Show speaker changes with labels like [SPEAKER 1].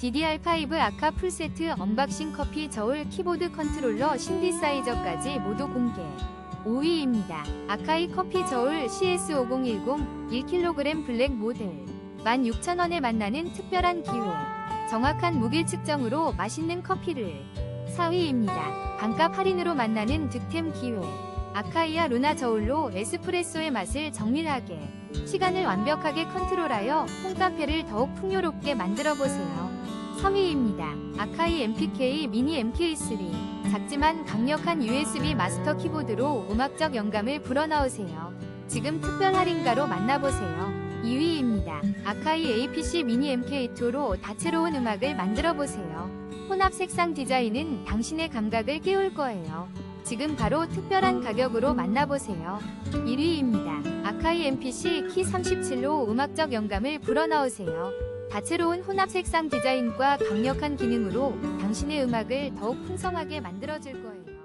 [SPEAKER 1] DDR5 아카 풀세트 언박싱 커피 저울 키보드 컨트롤러 신디사이저까지 모두 공개. 5위입니다. 아카이 커피 저울 CS5010 1kg 블랙 모델 16,000원에 만나는 특별한 기회. 정확한 무게 측정으로 맛있는 커피를 4위입니다. 반값 할인으로 만나는 득템 기회. 아카이아 루나 저울로 에스프레소의 맛을 정밀하게, 시간을 완벽하게 컨트롤하여 홈카페를 더욱 풍요롭게 만들어 보세요. 3위입니다. 아카이 MPK 미니 MK3. 작지만 강력한 USB 마스터 키보드로 음악적 영감을 불어넣으세요. 지금 특별 할인가로 만나보세요. 2위입니다. 아카이 APC 미니 MK2로 다채로운 음악을 만들어 보세요. 혼합 색상 디자인은 당신의 감각을 깨울 거예요. 지금 바로 특별한 가격으로 만나보세요. 1위입니다. 아카이 MPC 키 37로 음악적 영감을 불어넣으세요. 다채로운 혼합 색상 디자인과 강력한 기능으로 당신의 음악을 더욱 풍성하게 만들어줄 거예요.